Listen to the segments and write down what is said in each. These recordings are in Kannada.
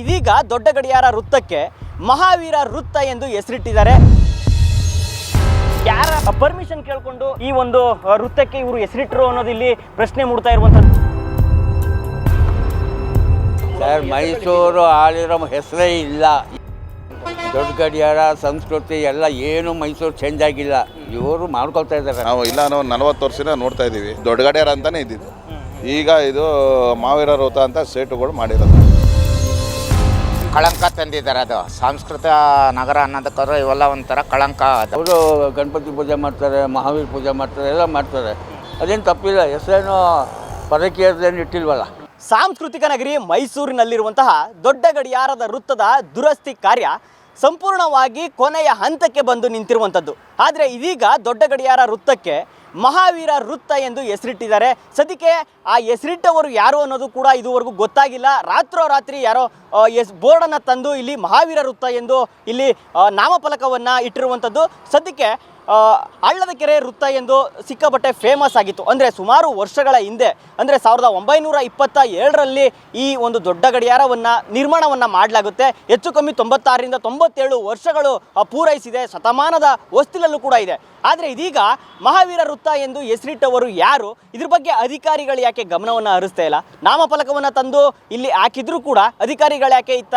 ಇದೀಗ ದೊಡ್ಡ ಗಡಿಯಾರ ವೃತ್ತಕ್ಕೆ ಮಹಾವೀರ ವೃತ್ತ ಎಂದು ಹೆಸರಿಟ್ಟಿದ್ದಾರೆ. ಯಾರ ಪರ್ಮಿಷನ್ ಕೇಳಿಕೊಂಡು ಈ ಒಂದು ವೃತ್ತಕ್ಕೆ ಇವರು ಹೆಸರಿಟ್ಟರು ಅನ್ನೋದು ಇಲ್ಲಿ ಪ್ರಶ್ನೆ ಮೂಡ್ತಾ ಇರುವಂಥದ್ದು. ಸರ್ ಮೈಸೂರು ಆಳಿರೋ ಹೆಸರೇ ಇಲ್ಲ. ದೊಡ್ಡ ಗಡಿಯಾರ ಸಂಸ್ಕೃತಿ ಎಲ್ಲ ಏನು ಮೈಸೂರು ಚೇಂಜ್ ಆಗಿಲ್ಲ. ಇವರು ಮಾಡ್ಕೊಳ್ತಾ ಇದ್ದಾರೆ. ನಾವು ಇಲ್ಲ ನಾವು ನಲವತ್ತು ವರ್ಷದಿಂದ ನೋಡ್ತಾ ಇದ್ದೀವಿ ದೊಡ್ಡ ಗಡಿಯಾರ ಅಂತಾನೆ ಇದ್ದಿದ್ದು. ಈಗ ಇದು ಮಾವೀರ ವೃತ್ತ ಅಂತ ಸೇಟುಗಳು ಮಾಡಿರೋದು. ಕಳಂಕ ತಂದಿದ್ದಾರೆ ಅದು. ಸಾಂಸ್ಕೃತಿಕ ನಗರ ಅನ್ನೋದಕ್ಕಾದ್ರೆ ಇವೆಲ್ಲ ಒಂಥರ ಕಳಂಕ ಅದು. ಅವರು ಗಣಪತಿ ಪೂಜೆ ಮಾಡ್ತಾರೆ ಮಹಾವೀರ ಪೂಜೆ ಮಾಡ್ತಾರೆ ಎಲ್ಲ ಮಾಡ್ತಾರೆ. ಅದೇನು ತಪ್ಪಿಲ್ಲ ಹೆಸರೇನು ಪರಕೀಯದೇನು ಇಟ್ಟಿಲ್ವಲ್ಲ. ಸಾಂಸ್ಕೃತಿಕ ನಗರಿ ಮೈಸೂರಿನಲ್ಲಿರುವಂತಹ ದೊಡ್ಡ ಗಡಿಯಾರದ ವೃತ್ತದ ದುರಸ್ತಿ ಕಾರ್ಯ ಸಂಪೂರ್ಣವಾಗಿ ಕೊನೆಯ ಹಂತಕ್ಕೆ ಬಂದು ನಿಂತಿರುವಂಥದ್ದು. ಆದರೆ ಇದೀಗ ದೊಡ್ಡ ಗಡಿಯಾರ ವೃತ್ತಕ್ಕೆ ಮಹಾವೀರ ವೃತ್ತ ಎಂದು ಹೆಸರಿಟ್ಟಿದ್ದಾರೆ. ಸದ್ಯಕ್ಕೆ ಆ ಹೆಸರಿಟ್ಟವರು ಯಾರು ಅನ್ನೋದು ಕೂಡ ಇದುವರೆಗೂ ಗೊತ್ತಾಗಿಲ್ಲ. ರಾತ್ರೋರಾತ್ರಿ ಯಾರೋ ಆ, ಎಸ್ ಬೋರ್ಡನ್ನು ತಂದು ಇಲ್ಲಿ ಮಹಾವೀರ ವೃತ್ತ ಎಂದು ಇಲ್ಲಿ ನಾಮಫಲಕವನ್ನು ಇಟ್ಟಿರುವಂಥದ್ದು ಸದ್ಯಕ್ಕೆ ಹಳ್ಳದ ಕೆರೆ ವೃತ್ತ ಎಂದು ಸಿಕ್ಕಾಪಟ್ಟೆ ಫೇಮಸ್ ಆಗಿತ್ತು. ಅಂದರೆ ಸುಮಾರು ವರ್ಷಗಳ ಹಿಂದೆ, ಅಂದರೆ ಸಾವಿರದ ಒಂಬೈನೂರ ಇಪ್ಪತ್ತ ಏಳರಲ್ಲಿ ಈ ಒಂದು ದೊಡ್ಡ ಗಡಿಯಾರವನ್ನು, ನಿರ್ಮಾಣವನ್ನು ಮಾಡಲಾಗುತ್ತೆ. ಹೆಚ್ಚು ಕಮ್ಮಿ ತೊಂಬತ್ತಾರರಿಂದ ತೊಂಬತ್ತೇಳು ವರ್ಷಗಳು ಪೂರೈಸಿದೆ. ಶತಮಾನದ ವಸ್ತಿಲಲ್ಲೂ ಕೂಡ ಇದೆ. ಆದರೆ ಇದೀಗ ಮಹಾವೀರ ವೃತ್ತ ಎಂದು ಹೆಸರಿಟ್ಟವರು ಯಾರು? ಇದ್ರ ಬಗ್ಗೆ ಅಧಿಕಾರಿಗಳು ಯಾಕೆ ಗಮನವನ್ನು ಹರಿಸ್ತಾ ಇಲ್ಲ? ನಾಮಫಲಕವನ್ನು ತಂದು ಇಲ್ಲಿ ಹಾಕಿದ್ರೂ ಕೂಡ ಅಧಿಕಾರಿಗಳು ಯಾಕೆ ಇತ್ತ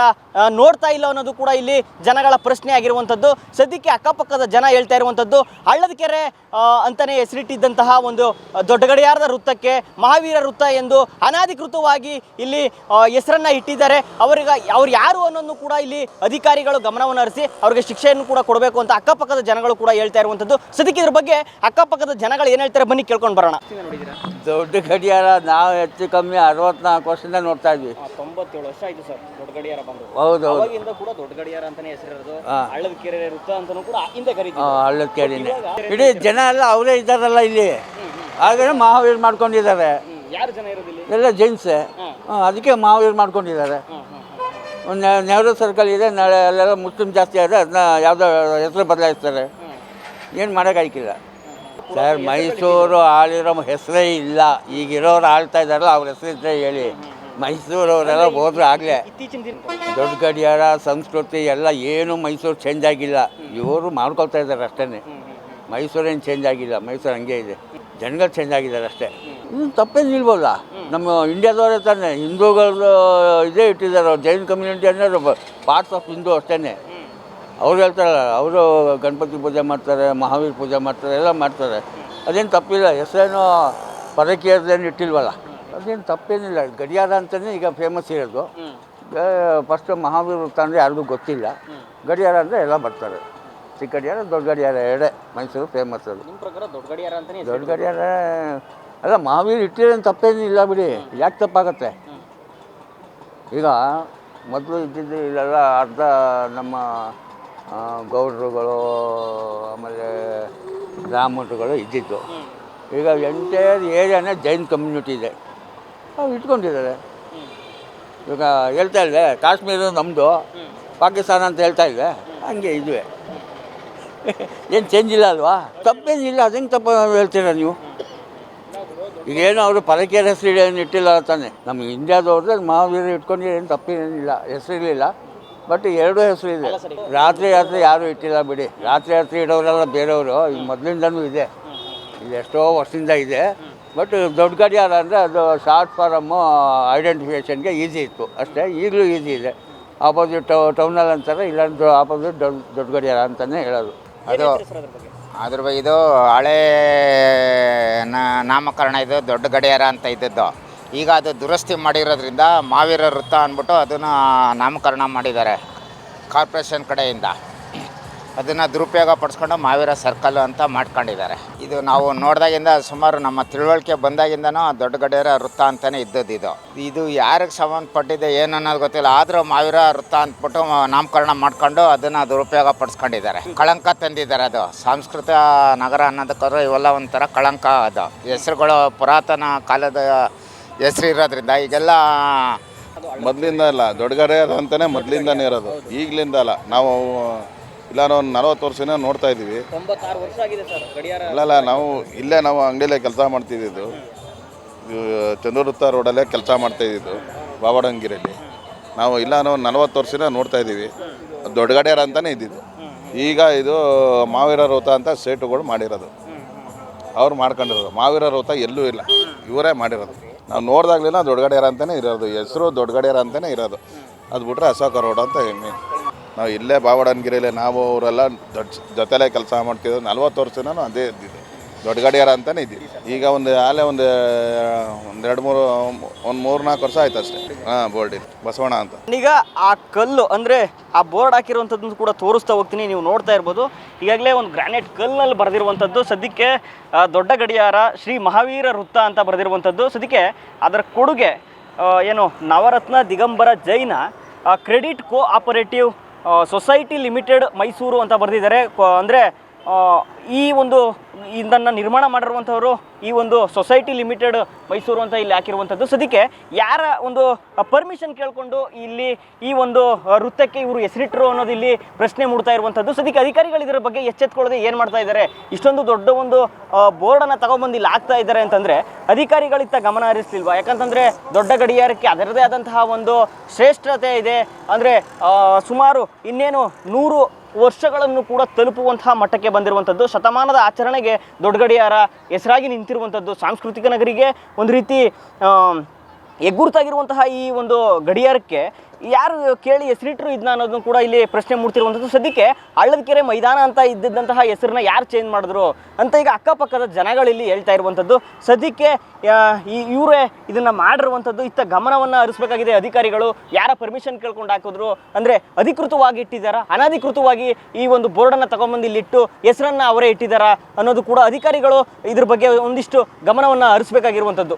ನೋಡ್ತಾ ಇಲ್ಲ ಅನ್ನೋದು ಕೂಡ ಇಲ್ಲಿ ಜನಗಳ ಪ್ರಶ್ನೆ ಆಗಿರುವಂಥದ್ದು. ಸದ್ಯಕ್ಕೆ ಅಕ್ಕಪಕ್ಕದ ಜನ ಹೇಳ್ತಾ ಇರುವಂಥದ್ದು ಹಳ್ಳದ ಕೆರೆ ಅಂತಲೇ ಅಂತಾನೆ ಹೆಸರಿಟ್ಟಿದ್ದಂತಹ ಒಂದು ದೊಡ್ಡ ಗಡಿಯಾರದ ವೃತ್ತಕ್ಕೆ ಮಹಾವೀರ ವೃತ್ತ ಎಂದು ಅನಧಿಕೃತವಾಗಿ ಇಲ್ಲಿ ಹೆಸರನ್ನ ಇಟ್ಟಿದ್ದಾರೆ. ಅವರಿಗೆ ಅವ್ರು ಯಾರು ಅನ್ನೋದು ಕೂಡ ಇಲ್ಲಿ ಅಧಿಕಾರಿಗಳು ಗಮನವನ್ನು ಹರಿಸಿ ಅವರಿಗೆ ಶಿಕ್ಷೆಯನ್ನು ಕೂಡ ಕೊಡಬೇಕು ಅಂತ ಅಕ್ಕಪಕ್ಕದ ಜನಗಳು ಕೂಡ ಹೇಳ್ತಾ ಇರುವಂಥದ್ದು. ಸದ್ಯಕ್ಕೆ ಇದ್ರ ಬಗ್ಗೆ ಅಕ್ಕಪಕ್ಕದ ಜನಗಳು ಏನು ಹೇಳ್ತಾರೆ ಬನ್ನಿ ಕೇಳ್ಕೊಂಡು ಬರೋಣ. ದೊಡ್ಡ ಗಡಿಯಾರ ನಾವು ಹೆಚ್ಚು ಕಮ್ಮಿ ಅರವತ್ನಾಲ್ಕು ವರ್ಷದಿಂದ ನೋಡ್ತಾ ಇದ್ವಿ. ತೊಂಬತ್ತೇಳು ವರ್ಷ ಆಯ್ತು ಸರ್ ದೊಡ್ಡ ಗಡಿಯಾರ ಬಂದು. ಹೌದು ಕೂಡ ದೊಡ್ಡ ಗಡಿಯಾರ ಅಂತಾನೆ ಹೆಸರಿರೋದು. ಹಳ್ಳದ ಕೆರೆ ವೃತ್ತ ಅಂತಾನೂ ಕೂಡ ಹಿಂದೆ ಕರೀತೀವಿ ಹಳ್ಳದ ಕೆರೆನೇ ಇಡೀ ಜನ ಎಲ್ಲ ಅವರೇ ಇದ್ದಾರಲ್ಲ ಇಲ್ಲಿ. ಹಾಗೆ ಮಹಾವೀರ್ ಮಾಡ್ಕೊಂಡಿದ್ದಾರೆ. ಎಲ್ಲ ಜೀನ್ಸ್ ಅದಕ್ಕೆ ಮಹಾವೀರ್ ಮಾಡ್ಕೊಂಡಿದ್ದಾರೆ. ನೆಹರು ಸರ್ಕಲ್ ಇದೆ, ನಾಳೆ ಅಲ್ಲೆಲ್ಲ ಮುಸ್ಲಿಮ್ ಜಾಸ್ತಿ ಆದರೆ ಅದನ್ನ ಯಾವುದೋ ಹೆಸರು ಬದಲಾಯಿಸ್ತಾರೆ. ಏನು ಮಾಡೋಕ್ಕಾಗಿಲ್ಲ ಸರ್, ಮೈಸೂರು ಆಳಿರೋ ಹೆಸರೇ ಇಲ್ಲ. ಈಗಿರೋರು ಆಳ್ತಾ ಇದ್ದಾರಲ್ಲ, ಅವ್ರ ಹೆಸರಿದ್ರೆ ಹೇಳಿ. ಮೈಸೂರವರೆಲ್ಲ ಹೋದ್ರೆ ಆಗಲೇ. ಇತ್ತೀಚಿನ ದಿನ ದೊಡ್ಡ ಗಡಿಯಾರ ಸಂಸ್ಕೃತಿ ಎಲ್ಲ ಏನು ಮೈಸೂರು ಚೇಂಜ್ ಆಗಿಲ್ಲ. ಇವರು ಮಾಡ್ಕೊಳ್ತಾ ಇದ್ದಾರೆ ಅಷ್ಟೇ. ಮೈಸೂರೇನು ಚೇಂಜ್ ಆಗಿಲ್ಲ. ಮೈಸೂರು ಹಂಗೆ ಇದೆ. ಜನಗಳು ಚೇಂಜ್ ಆಗಿದ್ದಾರೆ ಅಷ್ಟೇ. ಇನ್ನು ತಪ್ಪೇ ನಿಲ್ಬೋದ ನಮ್ಮ ಇಂಡಿಯಾದವರೇ ತಾನೆ. ಹಿಂದೂಗಳು ಇದೇ ಇಟ್ಟಿದ್ದಾರೆ. ಜೈನ್ ಕಮ್ಯುನಿಟಿ ಅನ್ನೋದು ಪಾರ್ಟ್ಸ್ ಆಫ್ ಹಿಂದೂ ಅಷ್ಟೇ ಅವ್ರು ಹೇಳ್ತಾರಲ್ಲ ಅವರು ಗಣಪತಿ ಪೂಜೆ ಮಾಡ್ತಾರೆ ಮಹಾವೀರ ಪೂಜೆ ಮಾಡ್ತಾರೆ ಎಲ್ಲ ಮಾಡ್ತಾರೆ. ಅದೇನು ತಪ್ಪಿಲ್ಲ. ಹೆಸರೇನು ಪರಕೀಯದೇನು ಇಟ್ಟಿಲ್ವಲ್ಲ? ಅದೇನು ತಪ್ಪೇನಿಲ್ಲ. ಗಡಿಯಾರ ಅಂತಲೇ ಈಗ ಫೇಮಸ್ ಇರೋದು. ಫಸ್ಟ್ ಮಹಾವೀರ ವೃತ್ತ ಅಂದರೆ ಯಾರಿಗೂ ಗೊತ್ತಿಲ್ಲ. ಗಡಿಯಾರ ಅಂದರೆ ಎಲ್ಲ ಬರ್ತಾರೆ. ಚಿಕ್ಕ ಗಡಿಯಾರ ದೊಡ್ಡ ಗಡಿಯಾರ ಎರಡೇ ಮೈಸೂರು ಫೇಮಸ್ ಅದು. ನಿಮ್ಮ ಪ್ರಕಾರ ದೊಡ್ಡ ಗಡಿಯಾರ ಅಂತಾನೆ ದೊಡ್ಡ ಗಡಿಯಾರ ಅಲ್ಲ ಮಹಾವೀರ ಇಟ್ಟಿರೋನು ತಪ್ಪೇನಿಲ್ಲ ಬಿಡಿ. ಯಾಕೆ ತಪ್ಪಾಗತ್ತೆ? ಈಗ ಮೊದಲು ಇದ್ದಿದ್ದು ಇಲ್ಲೆಲ್ಲ ಅರ್ಧ ನಮ್ಮ ಗೌಡ್ರುಗಳು ಆಮೇಲೆ ಬ್ರಾಹ್ಮಣರುಗಳು ಇದ್ದಿದ್ದು. ಈಗ ಎಂಟೈರ್ ಏರಿಯಾನೇ ಜೈನ್ ಕಮ್ಯುನಿಟಿ ಇದೆ. ಅವ್ರು ಇಟ್ಕೊಂಡಿದ್ದಾರೆ. ಈಗ ಹೇಳ್ತಾ ಇದ್ದೆ ಕಾಶ್ಮೀರ ನಮ್ಮದು ಪಾಕಿಸ್ತಾನ ಅಂತ ಹೇಳ್ತಾ ಇದ್ದೆ ಹಂಗೆ ಇದುವೆ. ಏನು ಚೇಂಜ್ ಇಲ್ಲ ಅಲ್ವಾ? ತಪ್ಪೇನಿಲ್ಲ ಹೆಂಗೆ ತಪ್ಪು ಹೇಳ್ತೀರಾ ನೀವು? ಈಗೇನು ಅವರು ಪರಕೀಯರ ಹೆಸರು ಏನು ಇಟ್ಟಿಲ್ಲ ತಾನೆ. ನಮ್ಮ ಇಂಡಿಯಾದವ್ರದ್ದು ಮಹಾವೀರ ಇಟ್ಕೊಂಡು ಏನು ತಪ್ಪೇನಿಲ್ಲ ಹೆಸರಿರಲಿಲ್ಲ. ಬಟ್ ಎರಡೂ ಹೆಸರು ಇದೆ. ರಾತ್ರಿ ರಾತ್ರಿ ಯಾರೂ ಇಟ್ಟಿಲ್ಲ ಬಿಡಿ. ರಾತ್ರಿ ರಾತ್ರಿ ಇಡೋರೆಲ್ಲ ಬೇರೆಯವರು, ಈಗ ಮೊದಲಿಂದನೂ ಇದೆ. ಇದು ಎಷ್ಟೋ ವರ್ಷದಿಂದ ಇದೆ. ಬಟ್ ದೊಡ್ಡ ಗಡಿಯಾರ ಅಂದರೆ ಅದು ಶಾರ್ಟ್ ಫಾರಮ್ಮು ಐಡೆಂಟಿಫಿಕೇಷನ್ಗೆ ಈಸಿ ಇತ್ತು. ಅಷ್ಟೇ ಈಗಲೂ ಈಸಿ ಇದೆ. ಆಪೋಸಿಟ್ ಟೌ ಟೌನಲ್ಲಿ ಅಂತಾರೆ ಇಲ್ಲಾಂದ್ರೆ ಆಪೋಸಿಟ್ ದೊಡ್ಡ ದೊಡ್ಡ ಗಡಿಯಾರ ಅಂತಲೇ ಹೇಳೋದು. ಅದು ಅದ್ರ ಬಗ್ಗೆ? ಇದು ಹಳೆ ನ- ನಾಮಕರಣ ಇದು ದೊಡ್ಡ ಗಡಿಯಾರ ಅಂತ ಇದ್ದದ್ದು. ಈಗ ಅದು ದುರಸ್ತಿ ಮಾಡಿರೋದ್ರಿಂದ ಮಾವೀರ ವೃತ್ತ ಅಂದ್ಬಿಟ್ಟು ಅದನ್ನು ನಾಮಕರಣ ಮಾಡಿದ್ದಾರೆ. ಕಾರ್ಪೊರೇಷನ್ ಕಡೆಯಿಂದ. ಅದನ್ನು ದುರುಪಯೋಗ ಪಡಿಸ್ಕೊಂಡು ಮಾವೀರ ಸರ್ಕಲ್ ಅಂತ ಮಾಡ್ಕೊಂಡಿದ್ದಾರೆ. ಇದು ನಾವು ನೋಡಿದಾಗಿಂದ ಸುಮಾರು ನಮ್ಮ ತಿಳುವಳಿಕೆ ಬಂದಾಗಿಂದನೂ ದೊಡ್ಡ ಗಡೆಯರ ವೃತ್ತ ಅಂತಲೇ ಇದ್ದದ್ದು ಇದು. ಇದು ಯಾರಿಗೆ ಸಂಬಂಧಪಟ್ಟಿದೆ, ಏನು ಅನ್ನೋದು ಗೊತ್ತಿಲ್ಲ. ಆದರೂ ಮಾವೀರ ವೃತ್ತ ಅಂದ್ಬಿಟ್ಟು ನಾಮಕರಣ ಮಾಡ್ಕೊಂಡು ಅದನ್ನು ದುರುಪಯೋಗ ಪಡಿಸ್ಕೊಂಡಿದ್ದಾರೆ. ಕಳಂಕ ತಂದಿದ್ದಾರೆ ಅದು. ಸಾಂಸ್ಕೃತಿಕ ನಗರ ಅನ್ನೋದಕ್ಕೋದ್ರೆ ಇವೆಲ್ಲ ಒಂಥರ ಕಳಂಕ ಅದು. ಹೆಸರುಗಳು ಪುರಾತನ ಕಾಲದ ಹೆಸರು ಇರೋದ್ರಿಂದ ಈಗೆಲ್ಲ ಮೊದಲಿಂದ ಅಲ್ಲ ದೊಡ್ಡ ಗಡಿಯಾರ ಮೊದಲಿಂದನೇ ಇರೋದು. ಈಗಲಿಂದ ಅಲ್ಲ. ನಾವು ಇಲ್ಲ ನಾವು ಒಂದು ನಲವತ್ತು ವರ್ಷನ ನೋಡ್ತಾ ಇದ್ದೀವಿ. ತೊಂಬತ್ತಾರು ವರ್ಷ ಆಗಿದೆ ಸರ್ ಗಡಿಯಾರ ಅಲ್ಲಲ್ಲ ನಾವು ಇಲ್ಲೇ ನಾವು ಅಂಗಡಿಯಲ್ಲೇ ಕೆಲಸ ಮಾಡ್ತಿದ್ದಿದ್ದು. ಚಂದ್ರವೃತ್ತ ರೋಡಲ್ಲೇ ಕೆಲಸ ಮಾಡ್ತಾ ಇದ್ದಿದ್ದು ಬಾಬಾಡಂಗಿರಲ್ಲಿ ನಾವು ಇಲ್ಲ ನಾವು ನಲವತ್ತು ವರ್ಷನ ನೋಡ್ತಾ ಇದ್ದೀವಿ. ದೊಡ್ಡ ಗಡಿಯಾರ ಅಂತಲೇ ಇದ್ದಿದ್ದು. ಈಗ ಇದು ಮಾವೀರ ರೋತ ಅಂತ ಸೇಟುಗಳು ಮಾಡಿರೋದು. ಅವ್ರು ಮಾಡ್ಕೊಂಡಿರೋದು. ಮಾವೀರ ವೃತ ಎಲ್ಲೂ ಇಲ್ಲ. ಇವರೇ ಮಾಡಿರೋದು. ನಾವು ನೋಡ್ದಾಗ್ಲಿಲ್ಲ ದೊಡ್ಡ ಗಡಿಯಾರ ಅಂತಲೇ ಇರೋದು. ಹೆಸರು ದೊಡ್ಡ ಗಡಿಯಾರ ಅಂತಲೇ ಇರೋದು. ಅದು ಬಿಟ್ರೆ ಅಶೋಕ ರೋಡ್ ಅಂತ ಮೇನ್ ನಾವು ಇಲ್ಲೇ ಬಾವಡನ್ಗಿರಿಯಲ್ಲಿ ನಾವು ಅವರೆಲ್ಲ ದೊಡ್ಡ ಜೊತೆಲೇ ಕೆಲಸ ಮಾಡ್ತಿದ್ದೆವು ನಲ್ವತ್ತು ವರ್ಷನೂ ಅದೇ ಇದ್ದಿದ್ದೆ ದೊಡ್ಡ ಗಡಿಯಾರ ಅಂತಲೇ ಇದ್ದೀವಿ ಈಗ ಒಂದು ಆಲೇ ಒಂದು ಒಂದೆರಡು ಮೂರು, ಒಂದು ಮೂರು ನಾಲ್ಕು ವರ್ಷ ಆಯ್ತು ಅಷ್ಟೇ. ಹಾಂ, ಬೋರ್ಡ್ ಬಸವಣ್ಣ ಅಂತ. ಈಗ ಆ ಕಲ್ಲು ಅಂದರೆ ಆ ಬೋರ್ಡ್ ಹಾಕಿರುವಂಥದ್ದು ಕೂಡ ತೋರಿಸ್ತಾ ಹೋಗ್ತೀನಿ, ನೀವು ನೋಡ್ತಾ ಇರ್ಬೋದು. ಈಗಾಗಲೇ ಒಂದು ಗ್ರಾನೈಟ್ ಕಲ್ಲಲ್ಲಿ ಬರೆದಿರುವಂಥದ್ದು, ಸದ್ಯಕ್ಕೆ ದೊಡ್ಡ ಗಡಿಯಾರ ಶ್ರೀ ಮಹಾವೀರ ವೃತ್ತ ಅಂತ ಬರೆದಿರುವಂಥದ್ದು. ಸದ್ಯಕ್ಕೆ ಅದರ ಕೊಡುಗೆ ಏನು Navaratna Digambara Jaina credit co operative society limited Mysuru ಅಂತ ಬರೆದಿದ್ದಾರೆ. ಅಂದರೆ ಈ ಒಂದು ಇದನ್ನು ನಿರ್ಮಾಣ ಮಾಡಿರುವಂಥವರು ಈ ಒಂದು ಸೊಸೈಟಿ ಲಿಮಿಟೆಡ್ ಮೈಸೂರು ಅಂತ ಇಲ್ಲಿ ಹಾಕಿರುವಂಥದ್ದು ಸದ್ಯಕ್ಕೆ ಯಾರ ಒಂದು ಪರ್ಮಿಷನ್ ಕೇಳಿಕೊಂಡು ಇಲ್ಲಿ ಈ ಒಂದು ವೃತ್ತಕ್ಕೆ ಇವರು ಹೆಸರಿಟ್ಟರು ಅನ್ನೋದು ಇಲ್ಲಿ ಪ್ರಶ್ನೆ ಮೂಡ್ತಾ ಇರುವಂಥದ್ದು ಸದ್ಯಕ್ಕೆ ಅಧಿಕಾರಿಗಳು ಇದರ ಬಗ್ಗೆ ಎಚ್ಚೆತ್ಕೊಳ್ಳದೆ ಏನು ಮಾಡ್ತಾ ಇದ್ದಾರೆ ಇಷ್ಟೊಂದು ದೊಡ್ಡ ಒಂದು ಬೋರ್ಡನ್ನು ತಗೊಂಬಂದು ಇಲ್ಲಿ ಹಾಕ್ತಾ ಇದ್ದಾರೆ ಅಂತಂದರೆ ಅಧಿಕಾರಿಗಳಿತ್ತ ಗಮನ ಹರಿಸ್ಲಿಲ್ವಾ? ಯಾಕಂತಂದರೆ ದೊಡ್ಡ ಗಡಿಯಾರಕ್ಕೆ ಅದರದೇ ಆದಂತಹ ಒಂದು ಶ್ರೇಷ್ಠತೆ ಇದೆ. ಅಂದರೆ ಸುಮಾರು ಇನ್ನೇನು ನೂರು ವರ್ಷಗಳನ್ನು ಕೂಡ ತಲುಪುವಂತಹ ಮಟ್ಟಕ್ಕೆ ಬಂದಿರುವಂಥದ್ದು. ಶತಮಾನದ ಆಚರಣೆಗೆ ದೊಡ್ಡ ಗಡಿಯಾರ ಹೆಸರಾಗಿ ನಿಂತಿರುವಂಥದ್ದು ಸಾಂಸ್ಕೃತಿಕ ನಗರಿಗೆ. ಒಂದು ರೀತಿ ಎಗ್ಗುರ್ತಾಗಿರುವಂತಹ ಈ ಒಂದು ಗಡಿಯಾರಕ್ಕೆ ಯಾರು ಕೇಳಿ ಹೆಸರಿಟ್ಟರು ಇದನ್ನ ಅನ್ನೋದನ್ನು ಕೂಡ ಇಲ್ಲಿ ಪ್ರಶ್ನೆ ಮೂಡ್ತಿರುವಂಥದ್ದು. ಸದ್ಯಕ್ಕೆ ಹಳ್ಳದಕೆರೆ ಮೈದಾನ ಅಂತ ಇದ್ದಿದ್ದಂತಹ ಹೆಸರನ್ನ ಯಾರು ಚೇಂಜ್ ಮಾಡಿದ್ರು ಅಂತ ಈಗ ಅಕ್ಕಪಕ್ಕದ ಜನಗಳಿಲ್ಲಿ ಹೇಳ್ತಾ ಇರುವಂಥದ್ದು. ಸದ್ಯಕ್ಕೆ ಈ, ಇವರೇ ಇದನ್ನು ಮಾಡಿರುವಂಥದ್ದು, ಇತ್ತ ಗಮನವನ್ನು ಹರಿಸ್ಬೇಕಾಗಿದೆ ಅಧಿಕಾರಿಗಳು. ಯಾರ ಪರ್ಮಿಷನ್ ಕೇಳ್ಕೊಂಡು ಹಾಕಿದ್ರು? ಅಂದರೆ ಅಧಿಕೃತವಾಗಿ ಇಟ್ಟಿದ್ದಾರಾ? ಅನಧಿಕೃತವಾಗಿ ಈ ಒಂದು ಬೋರ್ಡನ್ನು ತಗೊಂಬಂದು ಇಲ್ಲಿಟ್ಟು ಹೆಸರನ್ನು ಅವರೇ ಇಟ್ಟಿದ್ದಾರಾ ಅನ್ನೋದು ಕೂಡ ಅಧಿಕಾರಿಗಳು ಇದ್ರ ಬಗ್ಗೆ ಒಂದಿಷ್ಟು ಗಮನವನ್ನು ಹರಿಸ್ಬೇಕಾಗಿರುವಂಥದ್ದು.